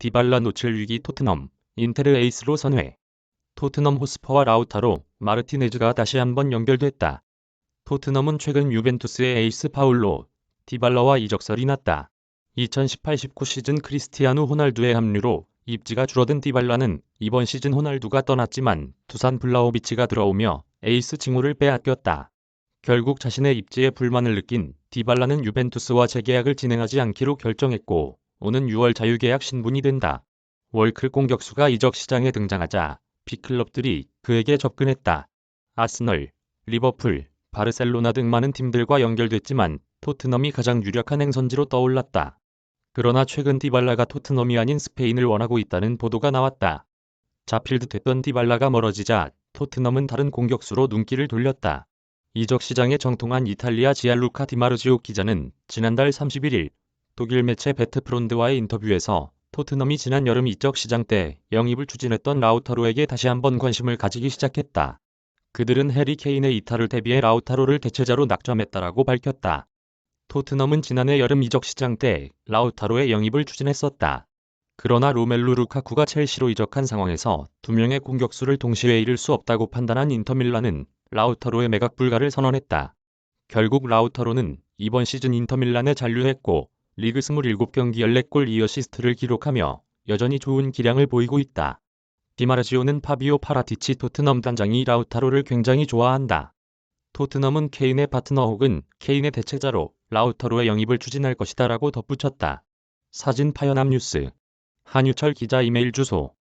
디발라 노출 위기 토트넘, 인테르 에이스로 선회. 토트넘 호스퍼와 라우타로 마르티네즈가 다시 한번 연결됐다. 토트넘은 최근 유벤투스의 에이스 파울로 디발라와 이적설이 났다. 2018-19 시즌 크리스티아누 호날두의 합류로 입지가 줄어든 디발라는 이번 시즌 호날두가 떠났지만 두산 블라우비치가 들어오며 에이스 칭호를 빼앗겼다. 결국 자신의 입지에 불만을 느낀 디발라는 유벤투스와 재계약을 진행하지 않기로 결정했고 오는 6월 자유계약 신분이 된다. 월클 공격수가 이적 시장에 등장하자 빅클럽들이 그에게 접근했다. 아스널, 리버풀, 바르셀로나 등 많은 팀들과 연결됐지만 토트넘이 가장 유력한 행선지로 떠올랐다. 그러나 최근 디발라가 토트넘이 아닌 스페인을 원하고 있다는 보도가 나왔다. 잡힐 듯했던 디발라가 멀어지자 토트넘은 다른 공격수로 눈길을 돌렸다. 이적 시장에 정통한 이탈리아 지알루카 디마르지오 기자는 지난달 31일 독일 매체 베트프론드와의 인터뷰에서 토트넘이 지난 여름 이적 시장 때 영입을 추진했던 라우타로에게 다시 한번 관심을 가지기 시작했다. 그들은 해리 케인의 이탈을 대비해 라우타로를 대체자로 낙점했다라고 밝혔다. 토트넘은 지난해 여름 이적 시장 때 라우타로의 영입을 추진했었다. 그러나 로멜루 루카쿠가 첼시로 이적한 상황에서 두 명의 공격수를 동시에 잃을 수 없다고 판단한 인터밀란은 라우타로의 매각 불가를 선언했다. 결국 라우타로는 이번 시즌 인터밀란에 잔류했고 리그 27경기 14골 2어시스트를 기록하며 여전히 좋은 기량을 보이고 있다. 디마르지오는 파비오 파라티치 토트넘 단장이 라우타로를 굉장히 좋아한다. 토트넘은 케인의 파트너 혹은 케인의 대체자로 라우타로의 영입을 추진할 것이다 라고 덧붙였다. 사진 파연암 뉴스 한유철 기자 이메일 주소